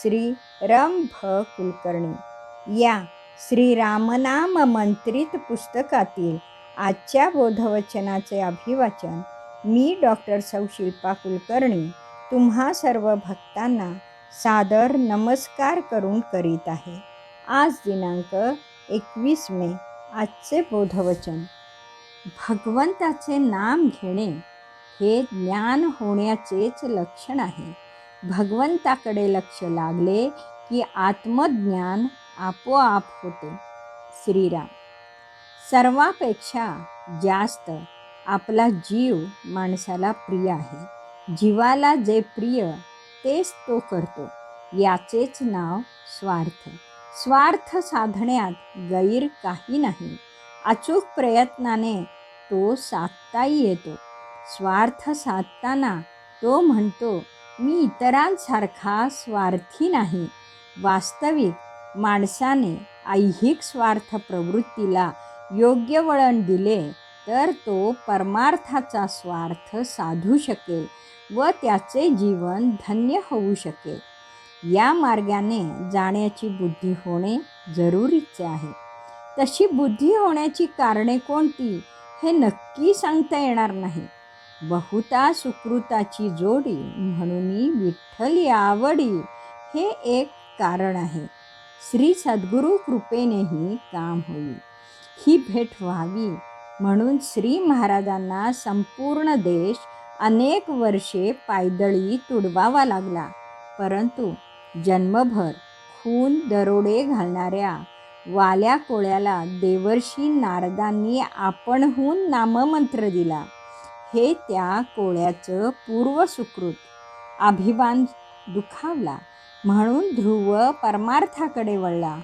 श्री रम भ कुलकर्णी या श्री रामनाम मंत्रित पुस्तकातील आजच्या बोधवचनाचे अभिवाचन मी डॉक्टर सौ. शिल्पा कुलकर्णी तुम्हा सर्व भक्तांना सादर नमस्कार करून करीत आहे. आज दिनांक एकवीस मे आजचे बोधवचन. भगवंताचे नाम घेणे हे ज्ञान होण्याचेच लक्षण आहे. भगवंताकडे लक्ष लागले की आत्मज्ञान आपोआप होते. श्रीराम सर्वापेक्षा जास्त आपला जीव माणसाला प्रिय आहे. जीवाला जे प्रिय तेच तो करतो. याचेच नाव स्वार्थ. स्वार्थ साधण्यात गैर काही नाही. अचूक प्रयत्नाने तो साधताही येतो. स्वार्थ साधताना तो म्हणतो मी इतरांसारखा स्वार्थी नाही. वास्तविक माणसाने ऐहिक स्वार्थ प्रवृत्तीला योग्य वळण दिले तर तो परमार्थाचा स्वार्थ साधू शकेल व त्याचे जीवन धन्य होऊ शकेल. या मार्गाने जाण्याची बुद्धी होणे जरुरीचे आहे. तशी बुद्धी होण्याची कारणे कोणती हे नक्की सांगता येणार नाही. बहुता सुकृताची जोडी म्हणून विठ्ठल आवडी हे एक कारण आहे. श्री सद्गुरू कृपेनेही काम होईल. ही भेट व्हावी म्हणून श्री महाराजांना संपूर्ण देश अनेक वर्षे पायदळी तुडवावा लागला. परंतु जन्मभर खून दरोडे घालणाऱ्या वाल्या कोळ्याला देवर्षी नारदांनी आपणहून नाममंत्र दिला. हे त्या कोळ्याचं पूर्वसुकृत अभिमान दुखावला. म्हणून ध्रुव परमार्थाकडे वळला.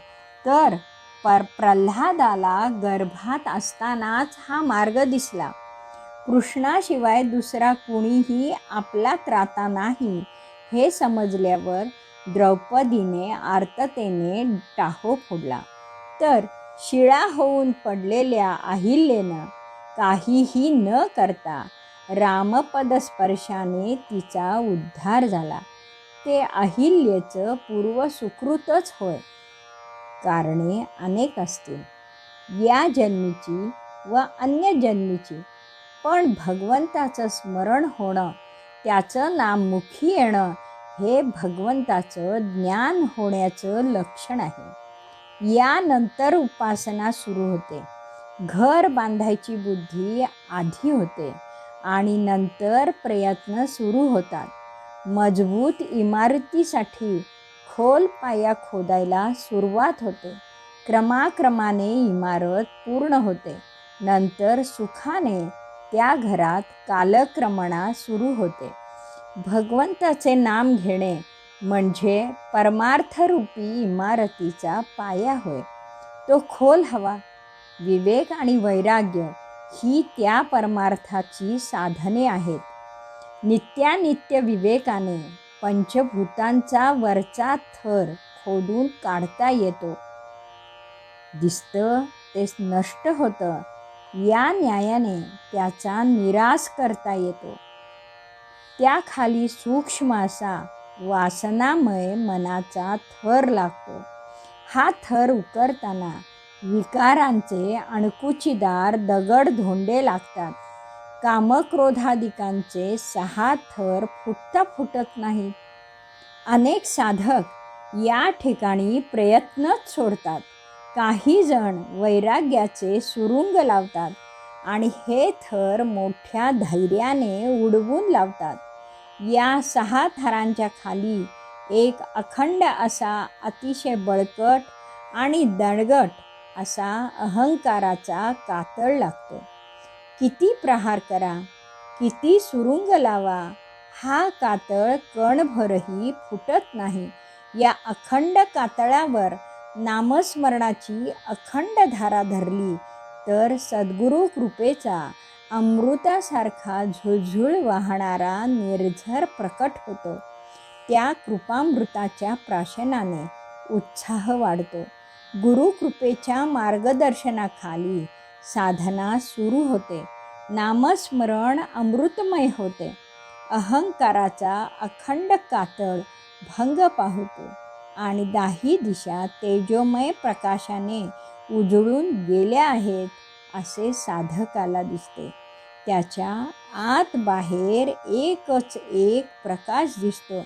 तर पर प्रल्हादाला गर्भात असतानाच हा मार्ग दिसला. कृष्णाशिवाय दुसरा कुणीही आपला त्राता नाही. हे समजल्यावर द्रौपदीने आर्ततेने टाहो फोडला. तर शिळा होऊन पडलेल्या अहिल्येनं काहीही न करता रामपदस्पर्शाने तिचा उद्धार झाला. ते अहिल्येचं पूर्वसुकृतच होय कारणे अनेक असतील. या जन्मीची व अन्य जन्मीची पण भगवंताचं स्मरण होणं त्याचं नाममुखी येणं हे भगवंताचं ज्ञान होण्याचं लक्षण आहे. यानंतर उपासना सुरू होते. घर बांधायची बुद्धी आधी होते. आणि नंतर प्रयत्न सुरू होतात. मजबूत इमारतीसाठी खोल पाया खोदायला सुरुवात होते. क्रमाक्रमाने इमारत पूर्ण होते. नंतर सुखाने त्या घरात कालक्रमणा सुरू होते. भगवंताचे नाम घेणे म्हणजे परमार्थरूपी इमारतीचा पाया होय. तो खोल हवा. विवेक आणि वैराग्य ही त्या परमार्थाची साधने आहेत. नित्यानित्य विवेकाने पंचभूतांचा वरचा थर खोदून काढता येतो. दिसतं ते नष्ट होतं. या न्यायाने त्याचा निराश करता येतो. त्याखाली सूक्ष्म असा वासनामय मनाचा थर लागतो. हा थर उकरताना विकारांचे अणकुचीदार दगड धोंडे लागतात. कामक्रोधादिकांचे सहा थर फुटता फुटत नाही अनेक साधक या ठिकाणी प्रयत्नच सोडतात. काही जण वैराग्याचे सुरुंग लावतात आणि हे थर मोठ्या धैर्याने उडवून लावतात. या सहा थरांच्या खाली एक अखंड असा अतिशय बळकट आणि दणगट असा अहंकाराचा कातळ लागतो. किती प्रहार करा किती सुरुंग लावा हा कातळ कणभरही फुटत नाही. या अखंड कातळावर नामस्मरणाची अखंड धारा धरली तर सद्गुरू कृपेचा अमृतासारखा झुळझुळ वाहणारा निर्झर प्रकट होतो. त्या कृपामृताच्या प्राशनाने उत्साह वाढतो. गुरुकृपेच्या मार्गदर्शनाखाली साधना सुरू होते. नामस्मरण अमृतमय होते. अहंकाराचा अखंड कातळ भंग पाहतो आणि दाही दिशा तेजोमय प्रकाशाने उजळून गेल्या आहेत असे साधकाला दिसते. त्याच्या आत बाहेर एकच एक प्रकाश दिसतो.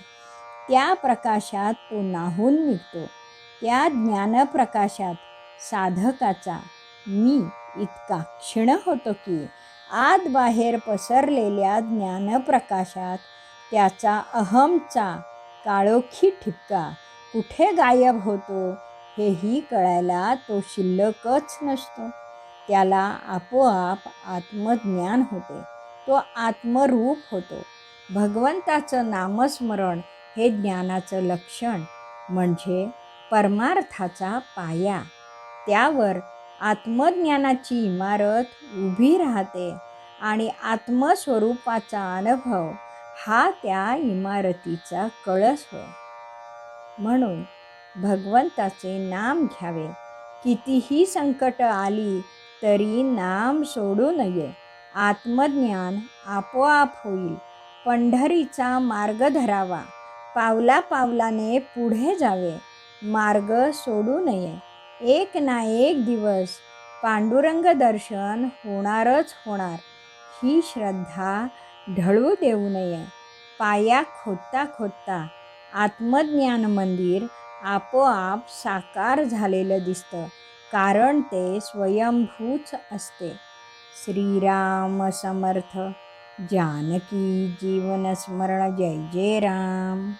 त्या प्रकाशात तो नाहून निघतो. त्या ज्ञानप्रकाशात साधकाचा मी इतका क्षीण होतो की आत बाहेर पसरलेल्या ज्ञानप्रकाशात त्याचा अहमचा काळोखी ठिपका कुठे गायब होतो हेही कळायला तो शिल्लकच नसतो. त्याला आपोआप आत्मज्ञान होते. तो आत्मरूप होतो. भगवंताचं नामस्मरण हे ज्ञानाचं लक्षण म्हणजे परमार्थाचा पाया. त्यावर आत्मज्ञानाची इमारत उभी राहते आणि आत्मस्वरूपाचा अनुभव हा त्या इमारतीचा कळस होय. म्हणून भगवंताचे नाम घ्यावे. कितीही संकट आली तरी नाम सोडू नये. आत्मज्ञान आपोआप होईल. पंढरीचा मार्ग धरावा. पावला पावलाने पुढे जावे. मार्ग सोडू नये. एक ना एक दिवस पांडुरंग दर्शन होणारच होणार. ही श्रद्धा ढळू देऊ नये. पाया खोदता खोदता आत्मज्ञान मंदिर आपोआप साकार झालेलं दिसतं. कारण ते स्वयंभूच असते. श्रीराम समर्थ. जानकी जीवनस्मरण जय जय राम.